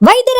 ವೈದ್ಯರ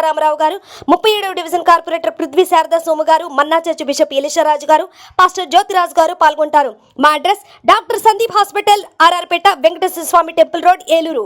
సీతారామరావు గారు ముప్పై ఏడవ division corporator Prithvi Sharada Somu garu Manna church bishop ఎలిషరాజు గారు పాస్టర్ జ్యోతిరాజు గారు పాల్గొంటారు. మా address doctor Sandeep hospital RR Peta Venkateswara Swamy temple road Eluru.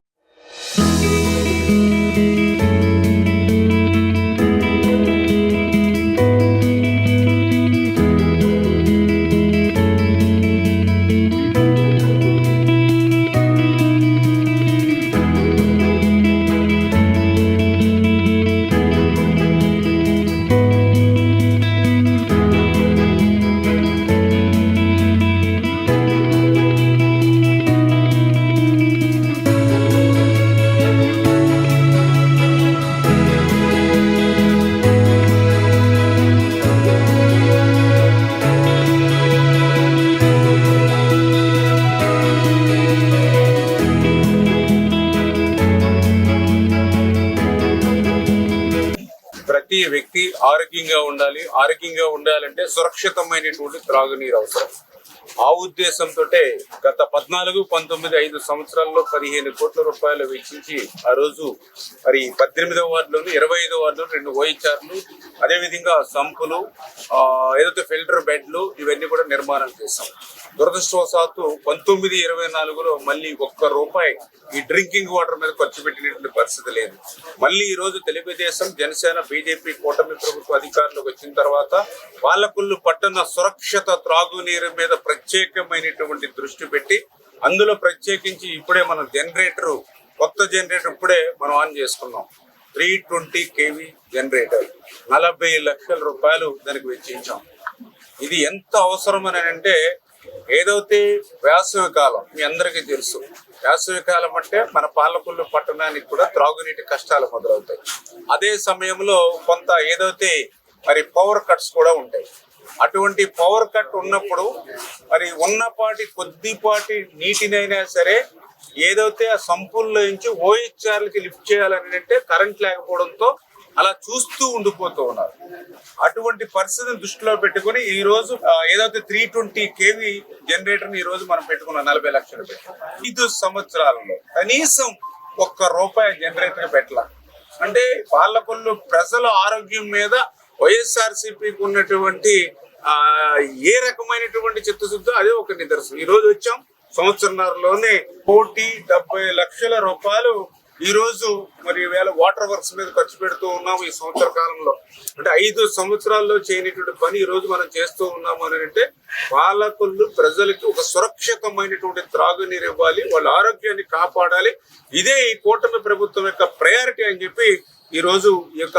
ప్రతి వ్యక్తి ఆరోగ్యంగా ఉండాలి. ఆరోగ్యంగా ఉండాలంటే సురక్షితమైనటువంటి త్రాగునీరు అవసరం. ఆ ఉద్దేశంతో గత పద్నాలుగు పంతొమ్మిది ఐదు సంవత్సరాల్లో పదిహేను కోట్ల రూపాయలు వెచ్చించి ఆ రోజు మరి పద్దెనిమిదవ వార్డులోను ఇరవై ఐదో వార్డులో రెండు ఓహెచ్ఆర్లు అదేవిధంగా సంపులు ఏదైతే ఫిల్టర్ బెడ్లు ఇవన్నీ కూడా నిర్మాణం చేశాం. దురదృష్టవశాత్తు పంతొమ్మిది ఇరవై నాలుగులో మళ్ళీ ఒక్క రూపాయి ఈ డ్రింకింగ్ వాటర్ మీద ఖర్చు పెట్టినటువంటి పరిస్థితి లేదు. మళ్ళీ ఈ రోజు తెలుగుదేశం జనసేన బీజేపీ కూటమి ప్రభుత్వ అధికారులకు వచ్చిన తర్వాత పాలకుళ్ళు పట్టణ సురక్షిత త్రాగునీరు మీద ప్రత్యేకమైనటువంటి దృష్టి పెట్టి అందులో ప్రత్యేకించి ఇప్పుడే మనం జనరేటర్ కొత్త జనరేటర్ ఇప్పుడే మనం ఆన్ చేసుకున్నాం. Three twenty KV generator. నలభై లక్షల రూపాయలు దానికి వెచ్చించాం. ఇది ఎంత అవసరం అని అంటే ఏదైతే వేసవి కాలం మీ అందరికీ తెలుసు. వేసవి కాలం అంటే మన పాలకొల్లు పట్టణానికి కూడా త్రాగునీటి కష్టాలు మొదలవుతాయి. అదే సమయంలో కొంత ఏదైతే మరి పవర్ కట్స్ కూడా ఉంటాయి. అటువంటి పవర్ కట్ ఉన్నప్పుడు మరి ఉన్నపాటి కొద్దిపాటి నీటినైనా సరే ఏదైతే ఆ సంపుల్లో నుంచి ఓహెచ్ఆర్లకి లిఫ్ట్ చేయాలని అంటే కరెంట్ లేకపోవడంతో అలా చూస్తూ ఉండిపోతూ ఉన్నారు. అటువంటి పరిస్థితిని దృష్టిలో పెట్టుకుని ఈ రోజు ఏదైతే త్రీ ట్వంటీ కేవీ జనరేటర్ ఈ రోజు మనం పెట్టుకున్నాం నలభై లక్షలు పెట్టి ఐదు సంవత్సరాలలో కనీసం ఒక్క రూపాయి జనరేటర్ పెట్టాల. అంటే పాలకొల్లు ప్రజల ఆరోగ్యం మీద వైఎస్ఆర్సీపీకి ఉన్నటువంటి ఆ ఏ రకమైనటువంటి చిత్తశుద్ధి అదే ఒక నిదర్శనం. ఈ రోజు వచ్చాం సంవత్సరంలోనే కోటి డెబ్బై లక్షల రూపాయలు ఈ రోజు మరి వేళ వాటర్ వర్క్స్ మీద ఖర్చు పెడుతూ ఉన్నాము ఈ సంవత్సర కాలంలో. అంటే ఐదు సంవత్సరాల్లో చేయనటువంటి పని ఈ రోజు మనం చేస్తూ ఉన్నాము అని అంటే పాలకులు ప్రజలకి ఒక సురక్షితమైనటువంటి త్రాగునీరు ఇవ్వాలి వాళ్ళ ఆరోగ్యాన్ని కాపాడాలి. ఇదే ఈ కూటమి ప్రభుత్వం యొక్క ప్రయారిటీ అని చెప్పి ఈ రోజు ఈ యొక్క